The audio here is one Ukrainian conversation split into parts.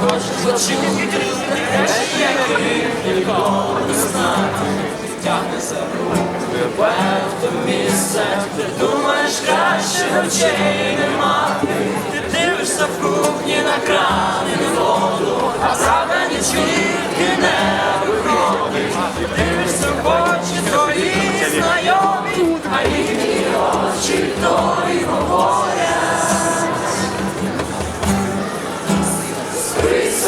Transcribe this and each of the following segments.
хочеш почути, речі, яких ніколи не знати, тягне за руку, в те місце, ти думаєш, краще очей не мати, ти дивишся в кухні на кран і на воду, а правда нічвірки не виходить, дивишся в очі твої знайомі, а їхні очі. то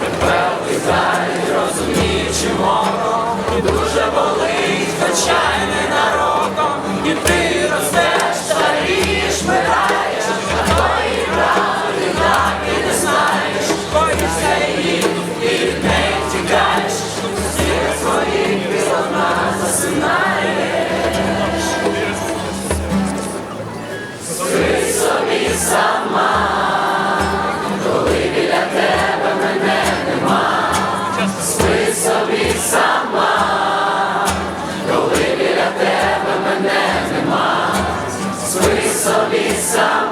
Винна зай, розуміючи мову І дуже болить, хоча й ненароком І ти собі сама.